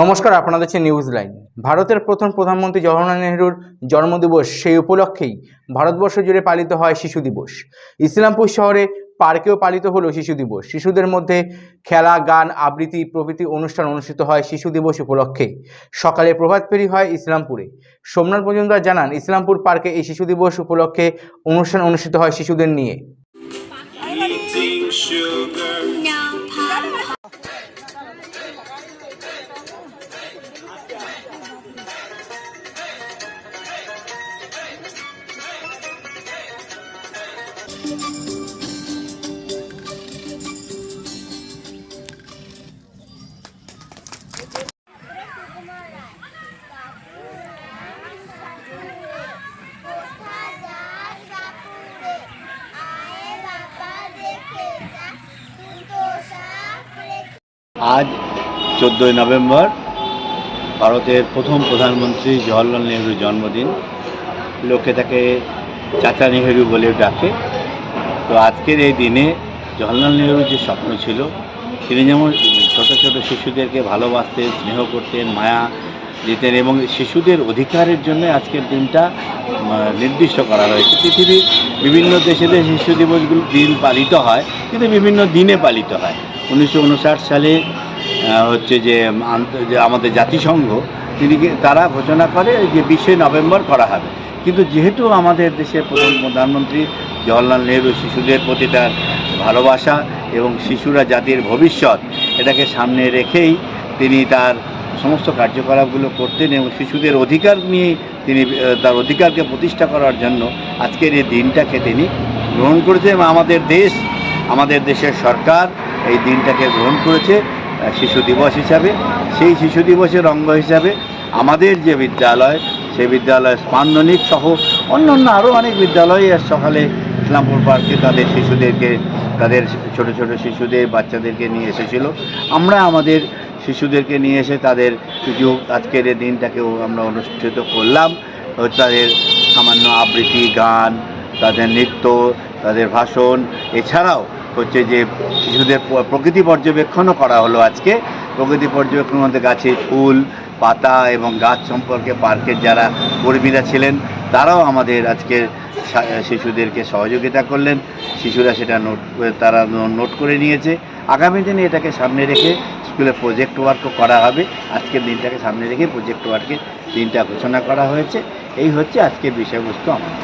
নমস্কার, আপনাদের দেখছেন নিউজ লাইন ভারতের প্রথম প্রধানমন্ত্রী জওহরলাল নেহরুর জন্মদিবস সেই উপলক্ষেই ভারতবর্ষ জুড়ে পালিত হয় শিশু দিবস। ইসলামপুর শহরে পার্কেও পালিত হলো শিশু দিবস। শিশুদের মধ্যে খেলা, গান, আবৃত্তি, প্রভৃতি অনুষ্ঠান অনুষ্ঠিত হয় শিশু দিবস উপলক্ষে। সকালে প্রভাত ফেরি হয় ইসলামপুরে। সোমনাথ মজুমদার জানান, ইসলামপুর পার্কে এই শিশু দিবস উপলক্ষে অনুষ্ঠান অনুষ্ঠিত হয় শিশুদের নিয়ে। আজ চোদ্দোই নভেম্বর, ভারতের প্রথম প্রধানমন্ত্রী জওয়াহরলাল নেহরুর জন্মদিন। লোকে তাকে চাচা নেহেরু বলে ডাকে। তো আজকের এই দিনে জওয়াহরলাল নেহরুর যে স্বপ্ন ছিল, তিনি যেমন ছোট ছোট শিশুদেরকে ভালোবাসতেন, স্নেহ করতেন, মায়া দিতেন এবং শিশুদের অধিকারের জন্য আজকের দিনটা নির্দিষ্ট করা হয়েছে। পৃথিবীর বিভিন্ন দেশে শিশু দিবসগুলো দিন পালিত হয়, কিন্তু বিভিন্ন দিনে পালিত হয়। উনিশশো উনষাট সালে হচ্ছে যে আমাদের জাতিসংঘ তিনি তারা ঘোষণা করে যে বিশে নভেম্বর করা হবে। কিন্তু যেহেতু আমাদের দেশের প্রথম প্রধানমন্ত্রী জওয়াহরলাল নেহরু শিশুদের প্রতি তার ভালোবাসা এবং শিশুরা জাতির ভবিষ্যৎ, এটাকে সামনে রেখেই তিনি তার সমস্ত কার্যকলাপগুলো করতেন এবং শিশুদের অধিকার নিয়ে তিনি তার অধিকারকে প্রতিষ্ঠা করার জন্য আজকের এই দিনটাকে তিনি গ্রহণ করেছেন এবং আমাদের দেশ, আমাদের দেশের সরকার এই দিনটাকে গ্রহণ করেছে। শিশু দিবস হিসাবে, সেই শিশু দিবসের অঙ্গ হিসাবে আমাদের যে বিদ্যালয়, সেই বিদ্যালয় স্পান্দনিক সহ অন্য অন্য আরও অনেক বিদ্যালয় সকালে ইসলামপুর পার্কে তাদের শিশুদেরকে, তাদের ছোট ছোট শিশুদের, বাচ্চাদেরকে নিয়ে এসেছিল। আমরা আমাদের শিশুদেরকে নিয়ে এসে তাদের কিছু আজকের দিনটাকেও আমরা অনুষ্ঠিত করলাম। তাদের সামান্য আবৃত্তি, গান, তাদের নৃত্য, তাদের ভাষণ, এছাড়াও হচ্ছে যে শিশুদের প্রকৃতি পর্যবেক্ষণও করা হলো আজকে। প্রকৃতি পর্যবেক্ষণ মধ্যে গাছে ফুল, পাতা এবং গাছ সম্পর্কে পার্কের যারা কর্মীরা ছিলেন, তারাও আমাদের আজকে শিশুদেরকে সহযোগিতা করলেন। শিশুরা সেটা নোট, তারা নোট করে নিয়েছে। আগামী দিনে এটাকে সামনে রেখে স্কুলে প্রজেক্ট ওয়ার্কও করা হবে। আজকের দিনটাকে সামনে রেখে প্রজেক্ট ওয়ার্কের দিনটা ঘোষণা করা হয়েছে। এই হচ্ছে আজকের বিষয়বস্তু আমাদের